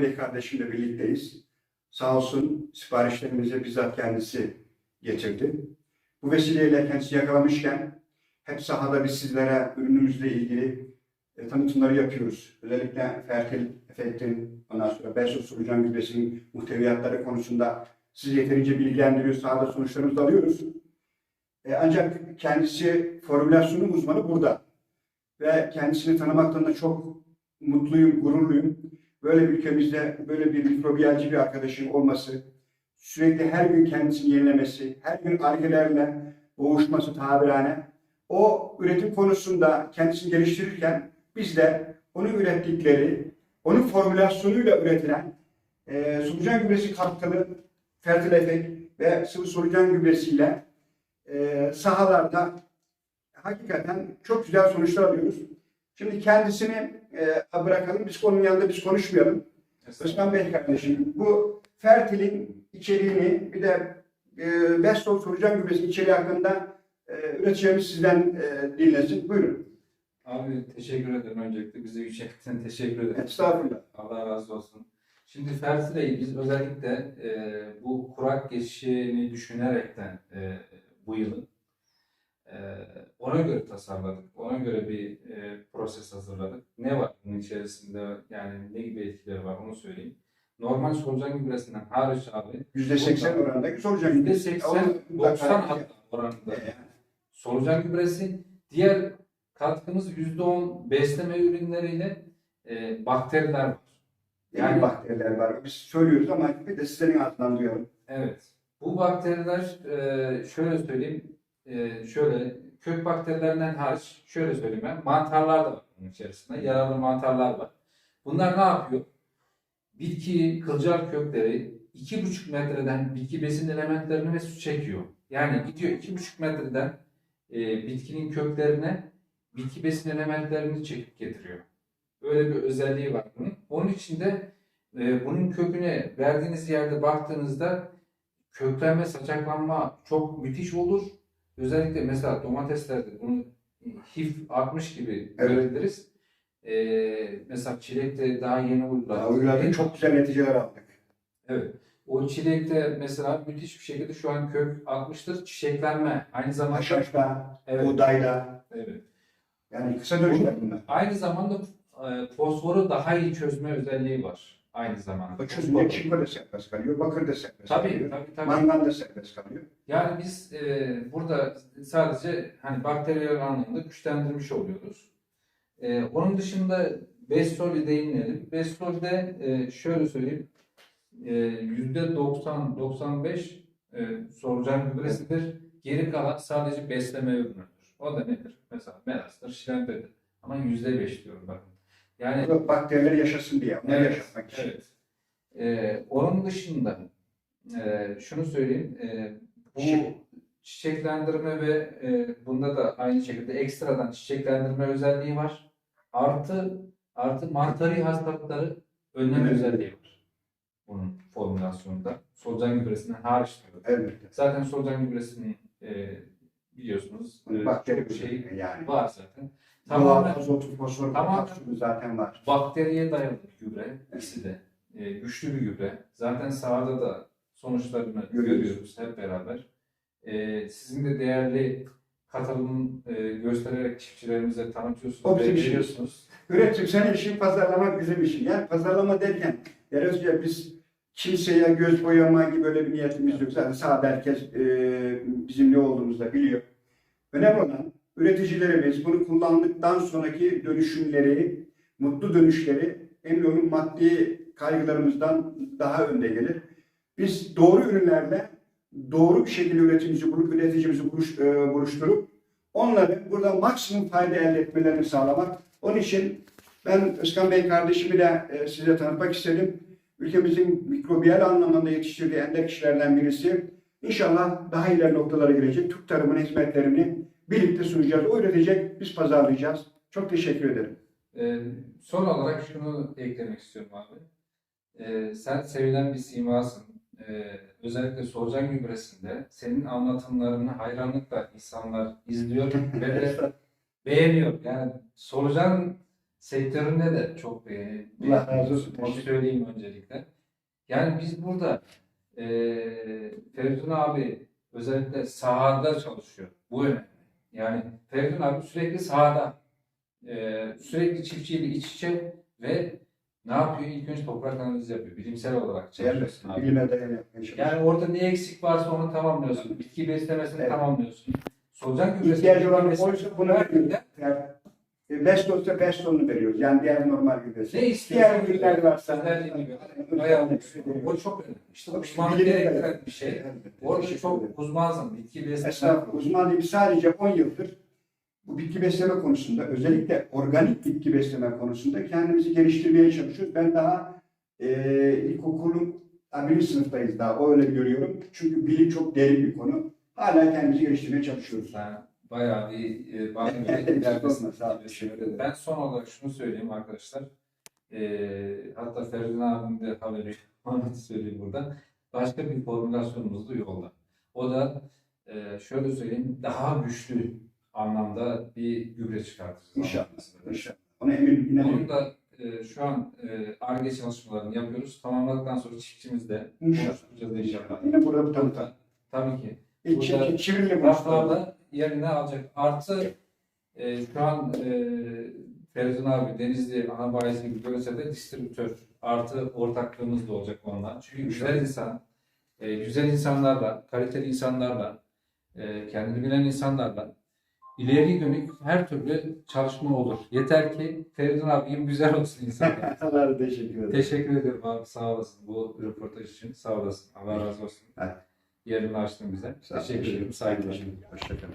Özkan Bey kardeşimle birlikteyiz. Sağ olsun siparişlerimizi bizzat kendisi getirdi. Bu vesileyle kendisi yakalamışken hep sahada biz sizlere ürünümüzle ilgili e, tanıtımları yapıyoruz. Özellikle fertil efektin, ondan sonra Belsos solucan gübresinin muhteviyatları konusunda sizi yeterince bilgilendiriyor, sahada sonuçlarımızı alıyoruz. E, ancak kendisi formülasyonun uzmanı burada. Ve kendisini tanımaktan da çok mutluyum, gururluyum. Böyle bir ülkemizde böyle bir mikrobiyalci bir arkadaşım olması, sürekli her gün kendisini yenilemesi, her gün argelerle boğuşması tabirane, o üretim konusunda kendisini geliştirirken biz de onun ürettikleri, onun formülasyonuyla üretilen e, solucan gübresi katkılı fertil efekt ve sıvı solucan gübresiyle e, sahalarda hakikaten çok güzel sonuçlar alıyoruz. Şimdi kendisini e, bırakalım, biz onun yanında biz konuşmayalım. Özkan Bey kardeşim, bu fertilin içeriğini bir de e, Bestol solucan gübresi içeriği hakkında e, üreteceğimiz sizden e, dinlesin. Buyurun. Abi teşekkür ederim öncelikle. Bize gerçekten teşekkür ederim. Estağfurullah. Allah razı olsun. Şimdi Fertile'yi biz özellikle e, bu kurak geçişini düşünerekten e, bu yılın ona göre tasarladık. Ona göre bir e, proses hazırladık. Ne var bunun içerisinde yani ne gibi etkileri var onu söyleyeyim. Normal solucan gübresinden hariç abi %80 oranındaki solucan gübresi. %80, 90 hatta oranında solucan gübresi. Diğer katkımız %10 besleme ürünleriyle e, bakteriler var. Yani Yani- bakteriler var. Biz söylüyoruz ama bir de sizlerin altından duyalım. Evet. Bu bakteriler e, şöyle söyleyeyim, e, şöyle kök bakterilerinden hariç şöyle söyleyeyim ben, mantarlar da var bunun içerisinde. Yararlı mantarlar var. Bunlar ne yapıyor? Bitki kılcal kökleri 2,5 metreden bitki besin elementlerini ve su çekiyor. Yani gidiyor 2,5 metreden e, bitkinin köklerine bitki besin elementlerini çekip getiriyor. Öyle bir özelliği var bunun. Onun için de e, bunun köküne verdiğiniz yerde baktığınızda köklenme, saçaklanma çok müthiş olur. Özellikle mesela domateslerde bunu hif artmış gibi Evet. görebiliriz. E, mesela çilekte daha yeni Daha uyguladık. uyguladık, çok güzel neticeler aldık. Evet. O çilekte mesela müthiş bir şekilde şu an kök atmıştır. Çiçeklenme aynı zamanda Haşhaşla, Evet. buğdayla, evet. yani kısa dönüşler bunlar. Aynı zamanda e, fosforu daha iyi çözme özelliği var. Aynı zamanda. Çözünce çinko da serbest kalıyor, bakır da serbest Tabii, kalıyor, tabii, tabii. mangan da serbest kalıyor. Yani biz e, burada sadece hani bakteriyel anlamda güçlendirmiş oluyoruz. E, onun dışında Bestol'e değinelim. Bestol'de e, şöyle söyleyeyim. E, %90-95 e, solucan gübresidir. Geri kalan sadece besleme ürünüdür. O da nedir? Mesela melastır, şilembedir. Ama %5 diyorum bakın. Yani Bu da bakteriler yaşasın diye, onları Evet, yaşatmak için. Evet. Ee, onun dışında e, şunu söyleyeyim. e, bu Çiçek. çiçeklendirme ve e, bunda da aynı şekilde ekstradan çiçeklendirme özelliği var. Artı artı mantari hastalıkları önleme Evet. özelliği var. Bunun formülasyonunda. Solucan gübresinden hariç. Elbette. Zaten solucan gübresinin e, biliyorsunuz e, Bakteri çok şey yani. var zaten. Doğal Tamamen azotu, fosfor, Tamamen- potasyumu zaten var. Bakteriye dayalı bir gübre ikisi de. Ee, güçlü bir gübre. Zaten sahada da sonuçlarını Görüyoruz. görüyoruz hep beraber. Ee, sizin de değerli katılım e, göstererek çiftçilerimize tanıtıyorsunuz. O bizim ve işimiz. veriyorsunuz. Üretim senin işin, pazarlamak bizim işin. Yani pazarlama derken, yani biz kimseye göz boyama gibi böyle bir niyetimiz yok. Zaten sahada herkes e, bizim ne olduğumuzu da biliyor. Önemli olan üreticilerimiz bunu kullandıktan sonraki dönüşümleri, mutlu dönüşleri emin maddi kaygılarımızdan daha önde gelir. Biz doğru ürünlerle doğru bir şekilde üreticimizi bulup, üreticimizi buluş, e, buluşturup onları burada maksimum fayda elde etmelerini sağlamak. Onun için ben Özkan Bey kardeşimi de e, size tanıtmak istedim. Ülkemizin mikrobiyal anlamında yetiştirdiği ender kişilerden birisi. İnşallah daha ileri noktalara gelecek. Türk tarımının hizmetlerini birlikte sunacağız. O üretecek, biz pazarlayacağız. Çok teşekkür ederim. Ee, son olarak şunu eklemek istiyorum abi. Ee, sen sevilen bir simasın. Ee, özellikle solucan gübresinde senin anlatımlarını hayranlıkla insanlar izliyor ve de beğeniyor. Yani solucan sektöründe de çok e, Allah razı olsun. Onu söyleyeyim öncelikle. Yani biz burada e, Feridun abi özellikle sahada çalışıyor. Bu önemli. Yani Feridun abi sürekli sahada. E, sürekli çiftçiyle iç içe ve ne yapıyor? İlk önce toprak analizi yapıyor. Bilimsel olarak çalışıyorsun abi. Bilime dayanıyor. Yani orada ne eksik varsa onu tamamlıyorsun. Bitki beslemesini Evet. tamamlıyorsun. Solucan gübresi. İhtiyacı olan bitki oysa beslemesi buna verdiğinde veriyoruz. Yani, e, best olsa best onu veriyoruz. Yani diğer normal gübresi. Ne istiyorsun? Diğer ürünler varsa. Bayağı o çok önemli. İşte gerektiren dayanıyor. bir şey. Orada çok uzmansın. Bitki besleme. Estağfurullah. Uzmanlığım sadece 10 yıldır bu bitki besleme konusunda özellikle organik bitki besleme konusunda kendimizi geliştirmeye çalışıyoruz. Ben daha e, ilkokulun ha, birinci sınıftayız daha. O öyle görüyorum. Çünkü bilim çok derin bir konu. Hala kendimizi geliştirmeye çalışıyoruz. Yani bayağı bir e, ilerlesin. ederim. Ben son olarak şunu söyleyeyim arkadaşlar. E, hatta Feridun abim de haberi onu söyleyeyim burada. Başka bir formülasyonumuz da yolda. O da e, şöyle söyleyeyim daha güçlü anlamda bir gübre çıkartacağız. İnşallah. İnşallah. Ona emin, inanıyorum. da e, şu an e, ARGE çalışmalarını yapıyoruz. Tamamladıktan sonra çiftçimizle İnşallah. konuşacağız inşallah. Yine burada bu tanıtan. Tabii ki. E, Burada çi- çivrili bu. raflarda yerini alacak. Artı e, şu an e, Feridun abi Denizli Anabayisi gibi Gölese'de distribütör artı ortaklığımız da olacak onunla. Çünkü güzel insan, e, güzel insanlarla, kaliteli insanlarla, e, kendini bilen insanlarla ileri dönük her türlü çalışma olur. Yeter ki Feridun abi gibi güzel olsun insan. Allah teşekkür ederim. Teşekkür ederim abi sağ olasın bu röportaj için sağ olasın. Allah razı olsun. Evet. Yerini açtın bize. Teşekkür ederim. Saygılar. Hoşçakalın.